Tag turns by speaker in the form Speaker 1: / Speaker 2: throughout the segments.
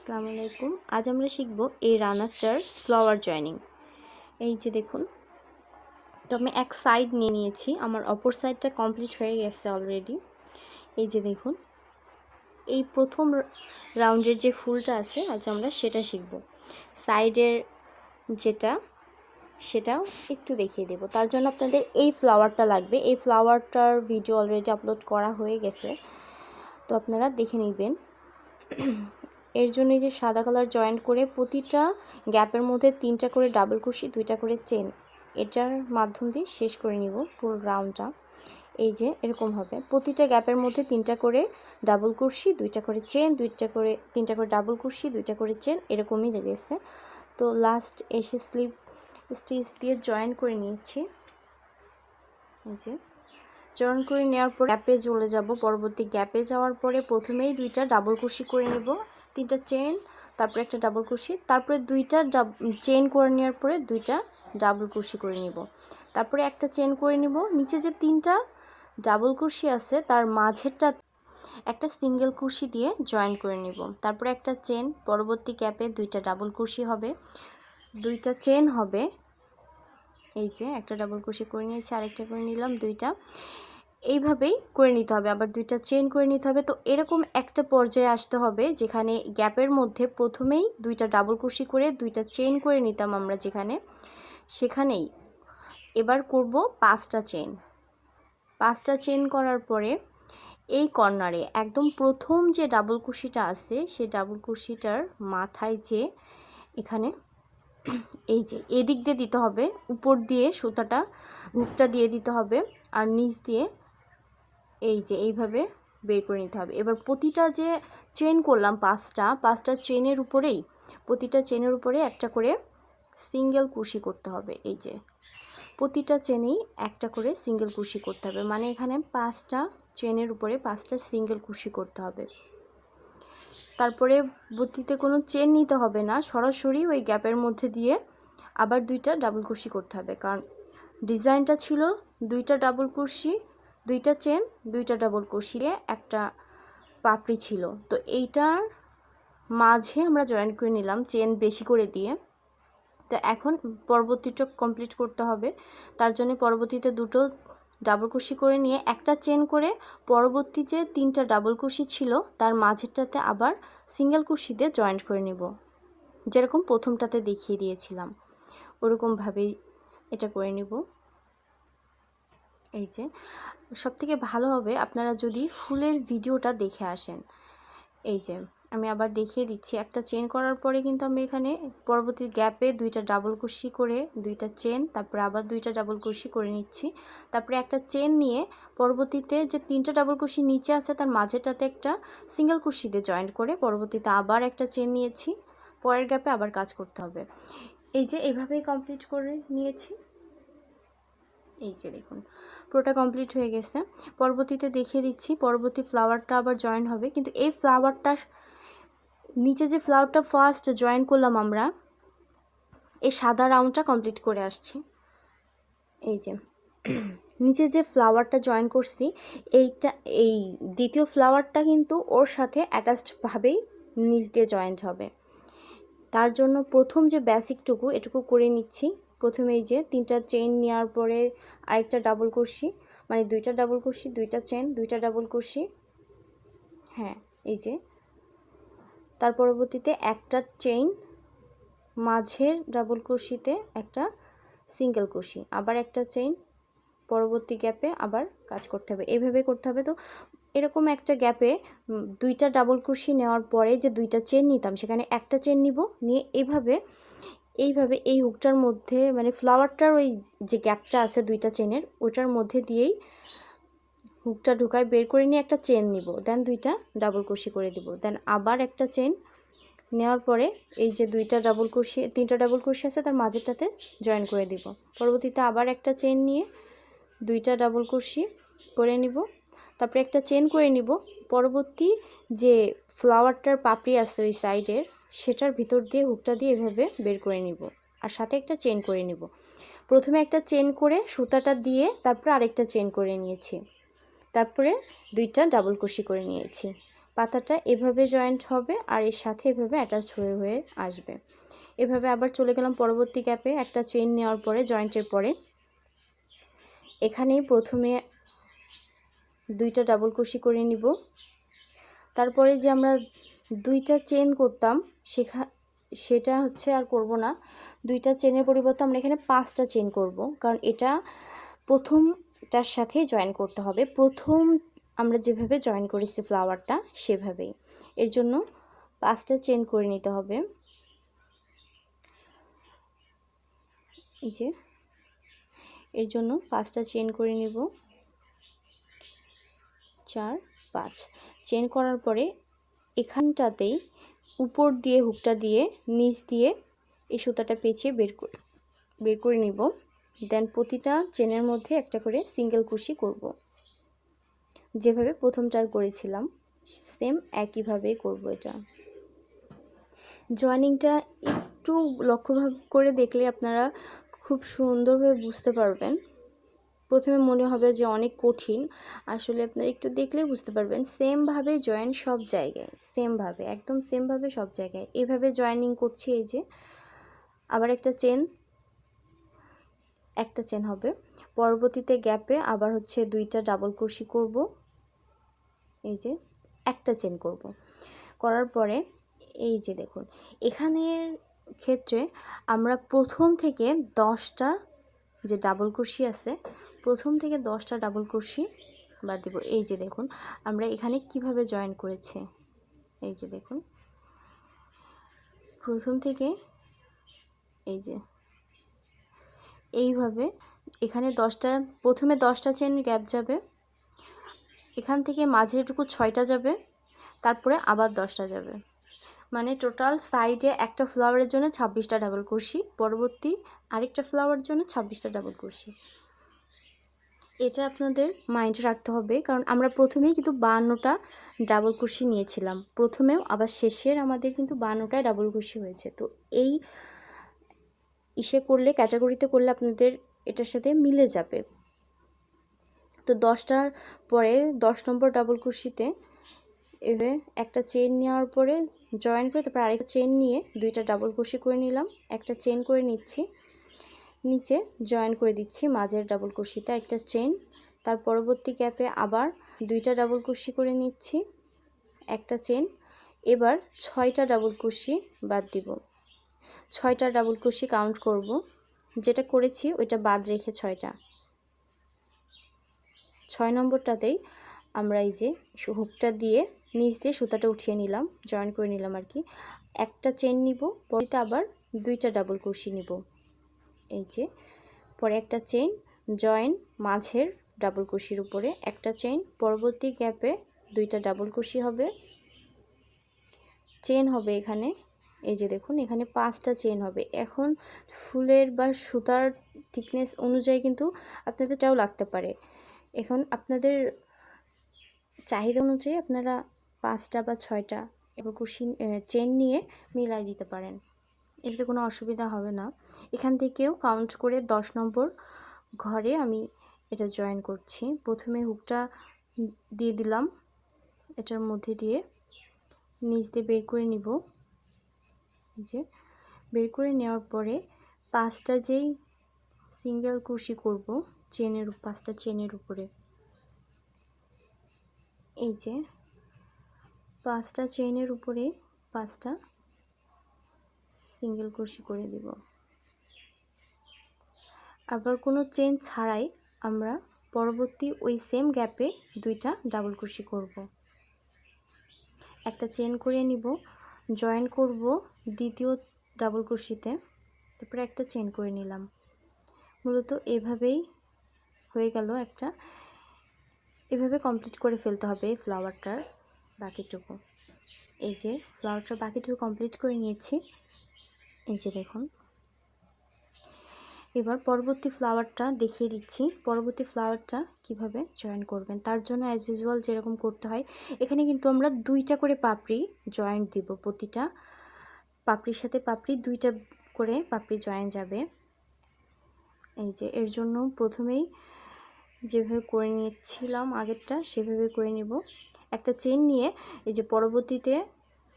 Speaker 1: আসসালামু আলাইকুম। আজ আমরা শিখব এই রানারটার ফ্লাওয়ার জয়েনিং। এই যে দেখুন, তো আমি এক সাইড নিয়ে নিয়েছি, আমার অপর সাইডটা কমপ্লিট হয়ে গেছে অলরেডি এই যে দেখুন, এই প্রথম রাউন্ডের যে ফুলটা আছে, আজ আমরা সেটা শিখব। সাইডের যেটা, সেটাও একটু দেখিয়ে দেব। তার জন্য আপনাদের এই ফ্লাওয়ারটা লাগবে। এই ফ্লাওয়ারটার ভিডিও অলরেডি আপলোড করা হয়ে গেছে। তো আপনারা দেখে নেবেন। এর জন্য যে সাদা কালার জয়েন্ট করে প্রতিটা গ্যাপের মধ্যে তিনটা করে ডাবল কুশি, দুইটা করে চেন, এটার মাধ্যম দিয়ে শেষ করে নিব পুরো রাউন্ডটা। এই যে এরকম হবে। প্রতিটা গ্যাপের মধ্যে তিনটা করে ডাবল কুর্সি দুইটা করে চেন, দুইটা করে, তিনটা করে ডাবল কুর্সি দুইটা করে চেন, এরকমই গেছে তো লাস্ট এসে স্লিপ স্টিচ দিয়ে জয়েন করে নিয়েছি। এই যে জয়েন করে নেওয়ার পর গ্যাপে চলে যাব। পরবর্তী গ্যাপে যাওয়ার পরে প্রথমেই দুইটা ডাবল কুশি করে নেব। তিনটা চেন তারপরে একটা ডাবল কুশি তারপরে দুইটা চেন করে নেওয়ার পরে দুইটা ডাবল কুশি করে নিব। তারপরে একটা চেন করে নিব, নিচে যে তিনটা ডাবল কুশি আছে, তার মাঝেরটা একটা সিঙ্গেল কুশি দিয়ে জয়েন করে নিব। তারপরে একটা চেন পরবর্তী ক্যাপে দুইটা ডাবল কুশি হবে। দুইটা চেন হবে, এই যে একটা ডাবল কুশি করে নিয়েছি, আরেকটা করে নিলাম, দুইটা। এইভাবেই করে নিতে হবে। আবার দুইটা চেন করে নিতে হবে। তো এরকম একটা পর্যায়ে আসতে হবে যেখানে গ্যাপের মধ্যে প্রথমেই দুইটা ডাবল কুশি করে দুইটা চেন করে নিতাম আমরা যেখানে। সেখানেই এবার করব পাঁচটা চেন পাঁচটা চেন করার পরে এই কর্নারে একদম প্রথম যে ডাবল কুশিটা আছে সেই ডাবল কুশিটার মাথায় যে এখানে এই যে এদিক দিয়ে দিতে হবে, উপর দিয়ে সুতাটা হুকটা দিয়ে দিতে হবে, আর নিচ দিয়ে এই যে এইভাবে বের করে নিতে হবে। এবার প্রতিটা যে চেন করলাম পাঁচটা পাঁচটা চেনের উপরেই, প্রতিটা চেনের উপরে একটা করে সিঙ্গেল কুশি করতে হবে। এই যে, প্রতিটা চেনেই একটা করে সিঙ্গেল কুশি করতে হবে। মানে এখানে পাঁচটা চেনের উপরে পাঁচটা সিঙ্গেল কুশি করতে হবে। তারপরে বতিতে কোনো চেন নিতে হবে না। সরাসরি ওই গ্যাপের মধ্যে দিয়ে আবার দুইটা ডাবল কুশি করতে হবে। কারণ ডিজাইনটা ছিল দুইটা ডাবল কুশি দুইটা চেন দুইটা ডাবল কষিয়ে একটা পাপড়ি ছিল। তো এইটার মাঝে আমরা জয়েন করে নিলাম চেন বেশি করে দিয়ে। তো এখন পরবর্তীটা কমপ্লিট করতে হবে। তার জন্য পরবর্তীতে দুটো ডাবল কুশি করে নিয়ে একটা চেন করে পরবর্তী যে তিনটা ডাবল কুশি ছিল, তার মাঝেরটাতে আবার সিঙ্গেল কুশি দিয়ে জয়েন্ট করে নিব। যেরকম প্রথমটাতে দেখিয়ে দিয়েছিলাম। ওরকমভাবেই এটা করে নিব। এই যে সব থেকে ভালো হবে আপনারা যদি ফুলের ভিডিওটা দেখে আসেন। এই যে, আমি আবার দেখিয়ে দিচ্ছি, একটা চেন করার পরে কিন্তু আমি এখানে পরবর্তী গ্যাপে দুইটা ডাবল কুশি করে, দুইটা চেন তারপরে আবার দুইটা ডাবল কুশি করে নিচ্ছি। তারপরে একটা চেন নিয়ে পরবর্তীতে যে তিনটা ডাবল কুশি নিচে আছে, তার মাঝেটাতে একটা সিঙ্গেল কুশি দিয়ে জয়েন্ট করে পরবর্তীতে আবার একটা চেন নিয়েছি। পরের গ্যাপে আবার কাজ করতে হবে। এই যে, এভাবেই কমপ্লিট করে নিয়েছি। এই যে দেখুন, পুরোটা কমপ্লিট হয়ে গেছে। পরবর্তীতে দেখিয়ে দিচ্ছি, পরবর্তী ফ্লাওয়ারটা আবার জয়েন হবে। কিন্তু এই ফ্লাওয়ারটা নিচে যে ফ্লাওয়ারটা ফার্স্ট জয়েন করলাম আমরা, এই সাদা রাউন্ডটা কমপ্লিট করে আসছি। এই যে, নিচে যে ফ্লাওয়ারটা জয়েন করছি, এইটা, এই দ্বিতীয় ফ্লাওয়ারটা কিন্তু ওর সাথে অ্যাটাচডভাবেই নিচ দিয়ে জয়েন্ট হবে। তার জন্য প্রথম যে বেসিকটুকু এটুকু করে নিচ্ছি। প্রথমে এই যে তিনটা চেন নেওয়ার পরে আরেকটা ডাবল কুর্সি মানে দুইটা ডাবল কুর্সি দুইটা চেন দুইটা ডাবল কুর্সি হ্যাঁ এই যে। তার পরবর্তীতে একটা চেইন মাঝের ডাবল কুর্সিতে একটা সিঙ্গেল কুর্সি আবার একটা চেইন পরবর্তী গ্যাপে আবার কাজ করতে হবে। এইভাবে করতে হবে তো এরকম একটা গ্যাপে দুইটা ডাবল কুর্সি নেওয়ার পরে যে দুইটা চেন নিতাম, সেখানে একটা চেন নিব। নিয়ে এইভাবে এইভাবে এই হুকটার মধ্যে মানে ফ্লাওয়ারটার ওই যে গ্যাপটা আছে দুইটা চেনের ওটার মধ্যে দিয়েই হুকটা ঢুকায় বের করে নিয়ে একটা চেন নিব। দেন দুইটা ডাবল কুশি করে দিব। দেন আবার একটা চেন নেওয়ার পরে এই যে দুইটা ডাবল কুশি তিনটা ডাবল কুশি আছে, তার মাঝেরটাতে জয়েন করে দিব। পরবর্তীতে আবার একটা চেন নিয়ে দুইটা ডাবল কুশি করে নিব। তারপরে একটা চেন করে নিব। পরবর্তী যে ফ্লাওয়ারটার পাপড়ি আছে ওই সাইডের সেটার ভিতর দিয়ে হুকটা দিয়ে এভাবে বের করে নিব আর সাথে একটা চেন করে নিব। প্রথমে একটা চেন করে সুতাটা দিয়ে তারপরে আরেকটা চেন করে নিয়েছি। তারপরে দুইটা ডাবল কুশি করে নিয়েছি। পাতাটা এভাবে জয়েন্ট হবে আর এর সাথে এভাবে অ্যাটাচড হয়ে হয়ে আসবে। এভাবে আবার চলে গেলাম পরবর্তী গ্যাপে একটা চেন নেওয়ার পরে, জয়েন্টের পরে। এখানেই প্রথমে দুইটা ডাবল কুশি করে নিব। তারপরে যে আমরা দুইটা চেন করতাম সেখা সেটা হচ্ছে আর করব না। দুইটা চেনের পরিবর্তে আমরা এখানে পাঁচটা চেন করব। কারণ এটা প্রথমটার সাথে জয়েন করতে হবে। প্রথম আমরা যেভাবে জয়েন করেছি ফ্লাওয়ারটা সেভাবেই। এর জন্য পাঁচটা চেন করে নিতে হবে। এই যে, এর জন্য পাঁচটা চেন করে নিব। চার, পাঁচ। চেন করার পরে এখানটাতেই উপর দিয়ে হুকটা দিয়ে, নিচ দিয়ে এই সুতাটা পেঁচিয়ে বের করে বের করে নিব। দেন প্রতিটা চেনের মধ্যে একটা করে সিঙ্গেল কুশি করব। যেভাবে প্রথমটার করেছিলাম সেম একইভাবেই করব এটা। জয়েনিংটা একটু লক্ষ্যভাব করে দেখলে আপনারা খুব সুন্দরভাবে বুঝতে পারবেন। প্রথমে মনে হবে যে অনেক কঠিন। আসলে আপনারা একটু দেখলেই বুঝতে পারবেন সেমভাবে জয়েন সব জায়গায় সেমভাবে একদম সেমভাবে সব জায়গায়। এভাবে জয়েনিং করছি এই যে, আবার একটা চেন একটা চেন হবে। পরবর্তীতে গ্যাপে আবার হচ্ছে দুইটা ডাবল কুশি করব, এই যে একটা চেন করব। করার পরে এই যে দেখুন, এখানের ক্ষেত্রে আমরা প্রথম থেকে দশটা যে ডাবল কুশি আছে প্রথম থেকে দশটা ডাবল কুশি বাদ দেব। এই যে দেখুন, আমরা এখানে কীভাবে জয়েন করেছে? এই যে দেখুন, প্রথম থেকে এই যে এইভাবে এখানে দশটা, প্রথমে দশটা চেন গ্যাপ যাবে, এখান থেকে মাঝেরটুকু ছয়টা যাবে, তারপরে আবার দশটা যাবে। মানে টোটাল সাইডে একটা ফ্লাওয়ারের জন্য ছাব্বিশটা ডাবল কুরসি পরবর্তী আরেকটা ফ্লাওয়ারের জন্য ছাব্বিশটা ডাবল কুরসি এটা আপনাদের মাইন্ডে রাখতে হবে। কারণ আমরা প্রথমেই কিন্তু বান্নটা ডাবল কুশি নিয়েছিলাম। প্রথমেও, আবার শেষের আমাদের কিন্তু বান্নটায় ডাবল কুশি হয়েছে। তো এই ইসে করলে ক্যাটাগরিতে করলে আপনাদের এটার সাথে মিলে যাবে। তো দশটার পরে, দশ নম্বর ডাবল কুশিতে এভাবে একটা চেন নেওয়ার পরে জয়েন করে তারপর আরেকটা চেন নিয়ে দুইটা ডাবল কুশি করে নিলাম। একটা চেন করে নিচ্ছি। নিচে জয়েন করে দিচ্ছি মাঝের ডাবল কুশিতে একটা চেন তার পরবর্তী গ্যাপে আবার দুইটা ডাবল কুশি করে নিচ্ছি, একটা চেন এবার ছয়টা ডাবল কুশি বাদ দিব। ছয়টা ডাবল কুশি কাউন্ট করব। যেটা করেছি ওইটা বাদ রেখে ছয়টা। ছয় নম্বরটাতেই আমরা এই যে হুকটা দিয়ে নিচ দিয়ে সুতাটা উঠিয়ে নিলাম জয়েন করে নিলাম আর কি। একটা চেন নিব পরে আবার দুইটা ডাবল কুশি নিব। এই যে, পরে একটা চেইন জয়েন মাঝের ডাবল কুশির উপরে একটা চেইন পরবর্তী গ্যাপে দুইটা ডাবল কুশি হবে। চেন হবে এখানে, এই যে দেখুন, এখানে পাঁচটা চেন হবে। এখন ফুলের বা সুতার থিকনেস অনুযায়ী কিন্তু আপনাদের এটাও লাগতে পারে। এখন আপনাদের চাহিদা অনুযায়ী আপনারা পাঁচটা বা ছয়টা এবার কুশি চেন নিয়ে মিলাই দিতে পারেন। এতে কোনো অসুবিধা হবে না। এখান থেকেও কাউন্ট করে দশ নম্বর ঘরে আমি এটা জয়েন করছি। প্রথমে হুকটা দিয়ে দিলাম। এটার মধ্যে দিয়ে নিচ দিয়ে বের করে নিব। যে, বের করে নেওয়ার পরে পাঁচটা যেই সিঙ্গেল কুশি করব চেনের পাঁচটা চেনের উপরে। এই যে, পাঁচটা চেনের উপরে পাঁচটা সিঙ্গেল কুশি করে দিব। আবার কোনো চেন ছাড়াই আমরা পরবর্তী ওই সেম গ্যাপে দুইটা ডাবল কুশি করব। একটা চেন করে নিব জয়েন করব দ্বিতীয় ডাবল কুশিতে তারপরে একটা চেন করে নিলাম। মূলত এভাবেই হয়ে গেল একটা, এভাবে কমপ্লিট করে ফেলতে হবে এই ফ্লাওয়ারটার বাকিটুকু। এই যে ফ্লাওয়ারটার বাকিটুকু কমপ্লিট করে নিয়েছি এই যে দেখুন। এবার পরবর্তী ফ্লাওয়ারটা দেখিয়ে দিচ্ছি। পরবর্তী ফ্লাওয়ারটা কীভাবে জয়েন করবেন? তার জন্য অ্যাজ ইউজুয়াল যেরকম করতে হয়, এখানে কিন্তু আমরা দুইটা করে পাপড়ি জয়েন্ট দিব। প্রতিটা পাপড়ির সাথে পাপড়ি, দুইটা করে পাপড়ি জয়েন যাবে। এই যে এর জন্য প্রথমেই যেভাবে করে নিয়েছিলাম আগেরটা, সেভাবে করে নিব। একটা চেন নিয়ে এই যে পরবর্তীতে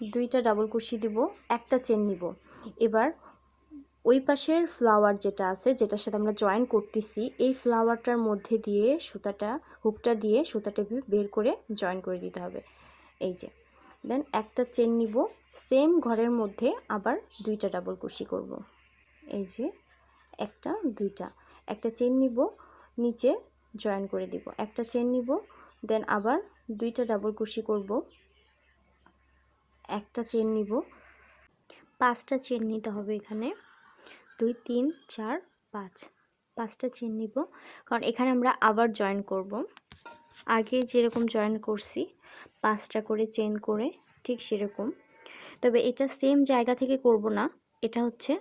Speaker 1: দুইটা ডাবল কুশি দিব, একটা চেন নিব। এবার ওই পাশের ফ্লাওয়ার যেটা আছে, যেটার সাথে আমরা জয়েন করতেছি, এই ফ্লাওয়ারটার মধ্যে দিয়ে সুতাটা হুকটা দিয়ে সুতাটা বের করে জয়েন করে দিতে হবে। এই যে দেন একটা চেন নিব সেম ঘরের মধ্যে আবার দুইটা ডাবল কুশি করব। এই যে, একটা, দুইটা। একটা চেন নিব, নিচে জয়েন করে দিব। একটা চেন নিব দেন আবার দুইটা ডাবল কুশি করব। একটা চেন নিব পাঁচটা চেন নিতে হবে এখানে। দুই, তিন, চার, পাঁচ। পাঁচটা চেন নিব। কারণ এখানে আমরা আবার জয়েন করব। আগে যেরকম জয়েন করছি, পাঁচটা করে চেন করে ঠিক সেরকম। তবে এটা সেম জায়গা থেকে করব না। এটা হচ্ছে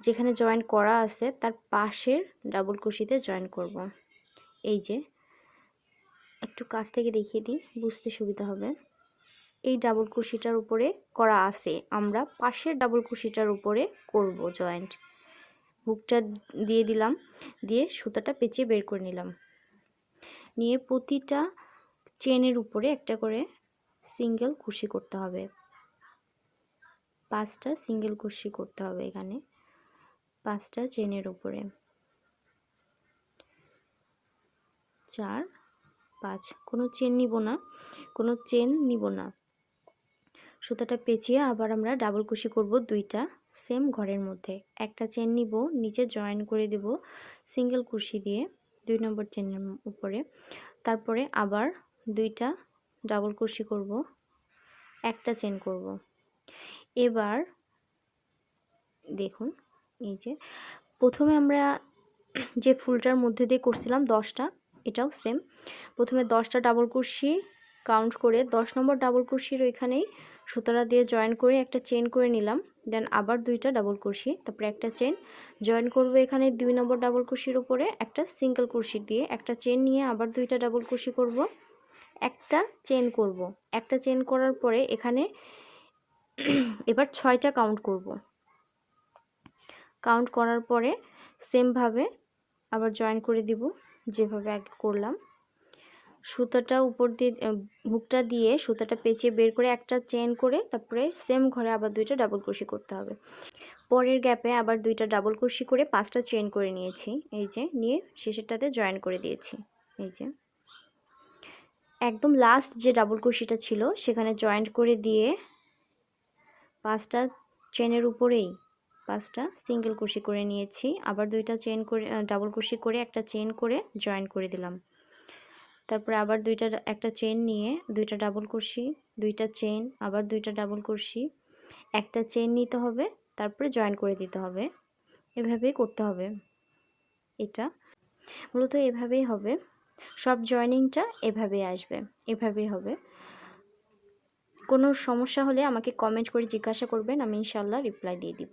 Speaker 1: যেখানে জয়েন করা আছে, তার পাশের ডাবল কুশিতে জয়েন করব। এই যে, একটু কাছ থেকে দেখিয়ে দিই, বুঝতে সুবিধা হবে। এই ডাবল কুশিটার উপরে করা আছে। আমরা পাশের ডাবল কুশিটার উপরে করব জয়েন্ট হুকটা দিয়ে দিলাম, দিয়ে সুতাটা পেঁচিয়ে বের করে নিলাম। নিয়ে প্রতিটা চেনের উপরে একটা করে সিঙ্গেল কুশি করতে হবে। পাঁচটা সিঙ্গেল কুশি করতে হবে এখানে, পাঁচটা চেনের উপরে। চার, পাঁচ। কোনো চেন নিব না, কোনো চেন নিব না। সুতাটা পেঁচিয়ে আবার আমরা ডাবল কুশি করব দুইটা সেম ঘরের মধ্যে। একটা চেন নিব, নিচে জয়েন করে দেব সিঙ্গেল কুশি দিয়ে, দুই নম্বর চেনের উপরে। তারপরে আবার দুইটা ডাবল কুশি করব, একটা চেন করব। এবার দেখুন, এই যে প্রথমে আমরা যে ফুলটার মধ্যে দিয়ে করছিলাম দশটা, এটাও সেম প্রথমে দশটা ডাবল কুশি কাউন্ট করে, দশ নম্বর ডাবল কুশির ওইখানেই সুতরা দিয়ে জয়েন করে একটা চেন করে নিলাম দেন আবার দুইটা ডাবল কুশি তারপরে একটা চেন জয়েন করব এখানে দুই নম্বর ডাবল কুশির উপরে, একটা সিঙ্গেল কুশি দিয়ে একটা চেন নিয়ে আবার দুইটা ডাবল কুশি করব, একটা চেন করব, একটা চেন করার পরে এখানে এবার ছয়টা কাউন্ট করব কাউন্ট করার পরে সেমভাবে আবার জয়েন করে দিব, যেভাবে আগে করলাম। সুতাটা উপর দিয়ে হুকটা দিয়ে সুতাটা পেঁচিয়ে বের করে একটা চেন করে তারপরে সেম ঘরে আবার দুইটা ডাবল কুশি করতে হবে। পরের গ্যাপে আবার দুইটা ডাবল কুশি করে পাঁচটা চেন করে নিয়েছি। এই যে, নিয়ে শেষেরটাতে জয়েন করে দিয়েছি। এই যে। একদম লাস্ট যে ডাবল কুশিটা ছিল, সেখানে জয়েন্ট করে দিয়ে পাঁচটা চেনের উপরেই পাঁচটা সিঙ্গেল কুশি করে নিয়েছি। আবার দুইটা চেন করে ডাবল কুশি করে একটা চেন করে জয়েন করে দিলাম। তারপরে আবার দুইটা একটা চেন নিয়ে দুইটা ডাবল কুশি দুইটা চেন আবার দুইটা ডাবল কুশি একটা চেন নিতে হবে, তারপরে জয়েন করে দিতে হবে। এভাবেই করতে হবে এটা। মূলত এভাবেই হবে। সব জয়েনিংটা এভাবেই আসবে, এভাবেই হবে। কোনো সমস্যা হলে আমাকে কমেন্ট করে জিজ্ঞাসা করবেন, আমি ইনশাল্লাহ রিপ্লাই দিয়ে দিব।